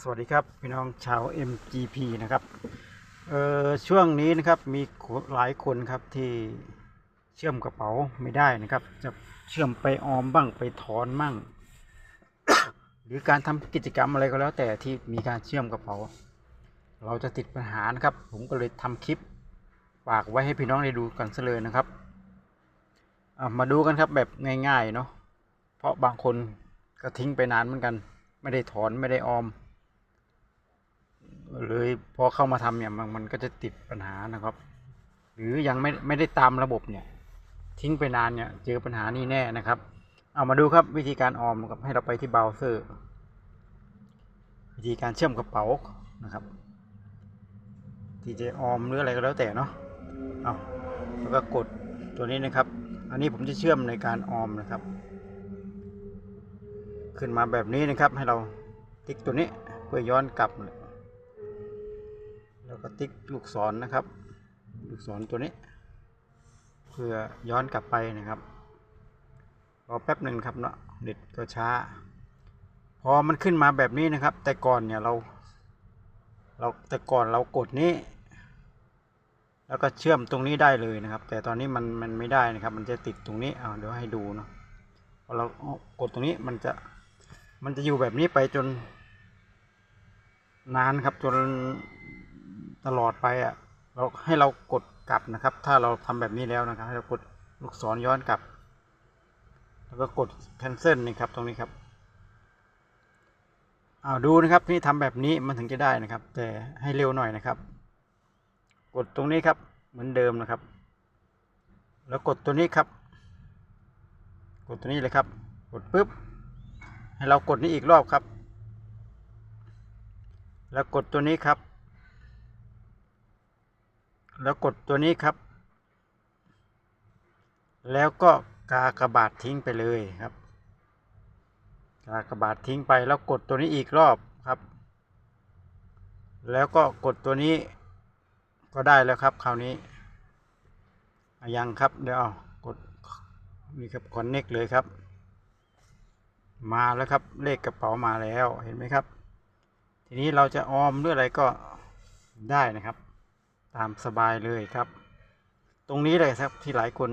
สวัสดีครับพี่น้องชาว MGP นะครับเอ่อช่วงนี้นะครับมีหลายคนครับที่เชื่อมกระเป๋าไม่ได้นะครับ จะเชื่อมไปออมบ้างไปถอนมั่งหรือการทำกิจกรรมอะไรก็แล้ว แต่ที่มีการเชื่อมกระเป๋า เราจะติดปัญหานะครับ ผมก็เลยทำคลิปฝากไว้ให้พี่น้องได้ดูกันซะเลยนะครับมาดูกันครับแบบง่ายๆเนาะเพราะบางคนก็ทิ้งไปนานเหมือนกัน ไม่ได้ถอนไม่ได้ออม เลยพอเข้ามาทำเนี่ยมันมันก็จะติดปัญหานะครับ หรือยังไม่ไม่ได้ตามระบบเนี่ย ทิ้งไปนานเนี่ย เจอปัญหานี้แน่นะครับ เอามาดูครับวิธีการออมครับให้เราไปที่เบราว์เซอร์ วิธีการเชื่อมกระเป๋านะครับที่จะออมหรืออะไรก็แล้วแต่เนาะเอาแล้วก็กดตัวนี้นะครับ อันนี้ผมจะเชื่อมในการออมนะครับ ขึ้นมาแบบนี้นะครับให้เราติ๊กตัวนี้เพื่อย้อนกลับ แล้วก็ติ๊กลูกศรนนะครับ ลูกศรตัวนี้ เพื่อย้อนกลับไปนะครับรอแป๊บหนึ่งครับเนาะเน็ตก็ช้า พอมันขึ้นมาแบบนี้นะครับ แต่ก่อนเนี่ยเรา เราแต่ก่อนเรากดนี้ แล้วก็เชื่อมตรงนี้ได้เลยนะครับ แต่ตอนนี้มันมันไม่ได้นะครับ มันจะติดตรงนี้เอาเดี๋ยวให้ดูเนาะพอเรากดตรงนี้มันจะมันจะอยู่แบบนี้ไปจนนานครับจน ตลอดไปอะเราให้เรากดกลับนะครับ ถ้าเราทำแบบนี้แล้วนะครับ ให้เรากดลูกศรย้อนกลับ แล้วก็กด cancel นี่ครับตรงนี้ครับเอาดูนะครับนี่ทำแบบนี้มันถึงจะได้นะครับ แต่ให้เร็วหน่อยนะครับ กดตรงนี้ครับเหมือนเดิมนะครับ แล้วกดตัวนี้ครับ กดตัวนี้เลยครับ กดปุ๊บให้เรากดนี้อีกรอบครับ แล้วกดตัวนี้ครับ แล้วกดตัวนี้ครับ แล้วก็กากระบาดทิ้งไปเลยครับ กากระบาดทิ้งไปแล้วกดตัวนี้อีกรอบครับ แล้วก็กดตัวนี้ก็ได้แล้วครับคราวนี้ยังครับเดี๋ยวกดนี่ครับคอนเน็กเลยครับ มาแล้วครับเลขกระเป๋ามาแล้วเห็นไหมครับ ทีนี้เราจะออมหรืออะไรก็ได้นะครับ ตามสบายเลยครับ ตรงนี้เลยครับที่หลายคน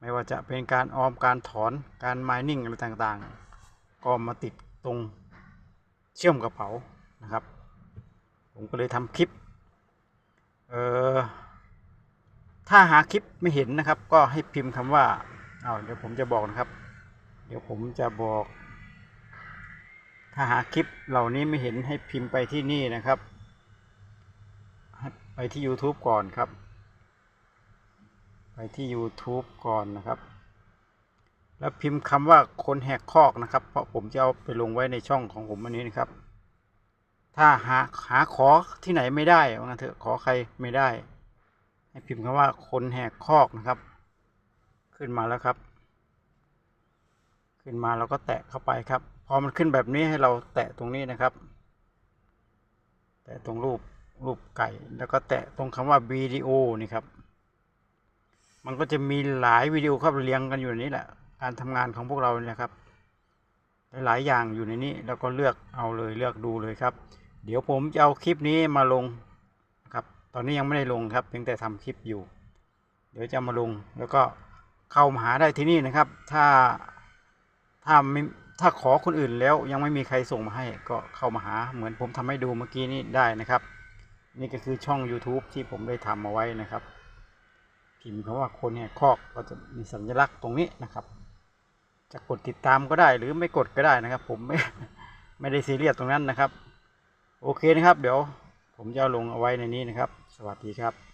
ไม่ว่าจะเป็นการออมการถอนการ mining อะไรต่างๆ ก็มาติดตรงเชื่อมกระเป๋านะครับ ผมก็เลยทำคลิปเอ่อถ้าหาคลิปไม่เห็นนะครับ ก็ให้พิมพ์คำว่าเอาวเดี๋ยวผมจะบอกนะครับ เดี๋ยวผมจะบอก ถ้าหาคลิปเหล่านี้ไม่เห็นให้พิมพ์ไปที่นี่นะครับ ไปที่ YouTube ก่อนครับ ไปที่ YouTube ก่อนนะครับ แล้วพิมพ์คำว่าคนแหกคอกนะครับ เพราะผมจะเอาไปลงไว้ในช่องของผมอันนี้นะครับ ถ้าหาหาขอที่ไหนไม่ได้ว่างั้นเถอะขอใครไม่ได้ ให้พิมพ์คำว่าคนแหกคอกนะครับ ขึ้นมาแล้วครับ ขึ้นมาเราก็แตะเข้าไปครับ พอมันขึ้นแบบนี้ให้เราแตะตรงนี้นะครับ แตะตรงรูป รูปไก่ แล้วก็แตะตรงคำว่าวิดีโอนี่ครับ มันก็จะมีหลายวิดีโอครับเรียงกันอยู่ในนี้แหละ การทำงานของพวกเราเนี่ยครับ หลายอย่างอยู่ในนี้ แล้วก็เลือกเอาเลยเลือกดูเลยครับ เดี๋ยวผมจะเอาคลิปนี้มาลงครับ ตอนนี้ยังไม่ได้ลงครับเพียงแต่ทำคลิปอยู่ เดี๋ยวจะมาลงแล้วก็เข้ามาหาได้ที่นี่นะครับ ถ้าถ้าไม่ถ้าขอคนอื่นแล้วยังไม่มีใครส่งมาให้ก็เข้ามาหาเหมือนผมทำให้ดูเมื่อกี้นี้ได้นะครับ นี่ก็คือช่อง YouTube ที่ผมได้ทำเอาไว้นะครับ พิมพ์คำว่าคนเนี่ยคอกก็จะมีสัญลักษณ์ตรงนี้นะครับ จะกดติดตามก็ได้หรือไม่กดก็ได้นะครับ ผมไม่ไม่ได้ซีเรียสตรงนั้นนะครับ โอเคนะครับ เดี๋ยวผมจะลงเอาไว้ในนี้นะครับ สวัสดีครับ